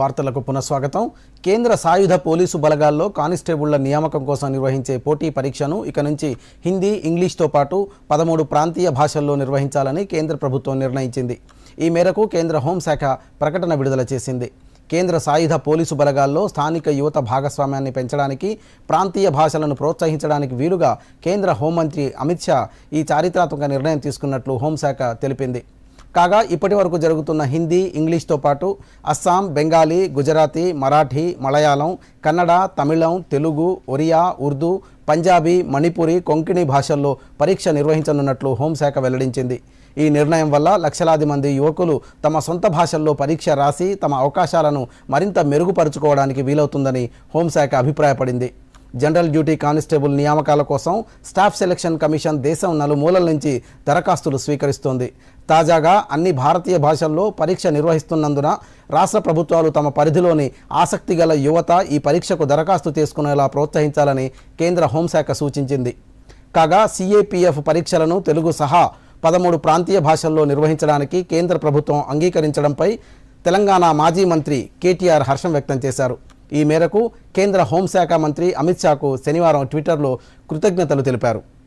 వార్తలకు పునఃస్వాగతం. కేంద్ర సాయుధ పోలీసు బలగాల్లో కానిస్టేబుళ్ళ నియామకం కోసం నిర్వహించే పోటీ పరీక్షను ఇక నుంచి హిందీ ఇంగ్లీష్తో పాటు పదమూడు ప్రాంతీయ భాషల్లో నిర్వహించాలని కేంద్ర ప్రభుత్వం నిర్ణయించింది. ఈ మేరకు కేంద్ర హోంశాఖ ప్రకటన విడుదల చేసింది. కేంద్ర సాయుధ పోలీసు బలగాల్లో స్థానిక యువత భాగస్వామ్యాన్ని పెంచడానికి ప్రాంతీయ భాషలను ప్రోత్సహించడానికి వీలుగా కేంద్ర హోంమంత్రి అమిత్ షా ఈ చారిత్రాత్మక నిర్ణయం తీసుకున్నట్లు హోంశాఖ తెలిపింది. కాగా ఇప్పటి వరకు జరుగుతున్న హిందీ ఇంగ్లీష్తో పాటు అస్సాం బెంగాలీ గుజరాతీ మరాఠీ మలయాళం కన్నడ తమిళం తెలుగు ఒరియా ఉర్దూ పంజాబీ మణిపురి కొంకణి భాషల్లో పరీక్ష నిర్వహించనున్నట్లు హోంశాఖ వెల్లడించింది. ఈ నిర్ణయం వల్ల లక్షలాది మంది యువకులు తమ సొంత భాషల్లో పరీక్ష రాసి తమ అవకాశాలను మరింత మెరుగుపరుచుకోవడానికి వీలవుతుందని హోంశాఖ అభిప్రాయపడింది. జనరల్ డ్యూటీ కానిస్టేబుల్ నియామకాల కోసం స్టాఫ్ సెలక్షన్ కమిషన్ దేశం నలుమూలల నుంచి దరఖాస్తులు స్వీకరిస్తోంది. తాజాగా అన్ని భారతీయ భాషల్లో పరీక్ష నిర్వహిస్తున్నందున రాష్ట్ర ప్రభుత్వాలు తమ పరిధిలోని ఆసక్తి గల యువత ఈ పరీక్షకు దరఖాస్తు చేసుకునేలా ప్రోత్సహించాలని కేంద్ర హోంశాఖ సూచించింది. కాగా సిఏపిఎఫ్ పరీక్షలను తెలుగు సహా పదమూడు ప్రాంతీయ భాషల్లో నిర్వహించడానికి కేంద్ర ప్రభుత్వం అంగీకరించడంపై తెలంగాణ మాజీ మంత్రి కేటీఆర్ హర్షం వ్యక్తం చేశారు. ఈ మేరకు కేంద్ర హోంశాఖ మంత్రి అమిత్ షాకు శనివారం ట్విట్టర్లో కృతజ్ఞతలు తెలిపారు.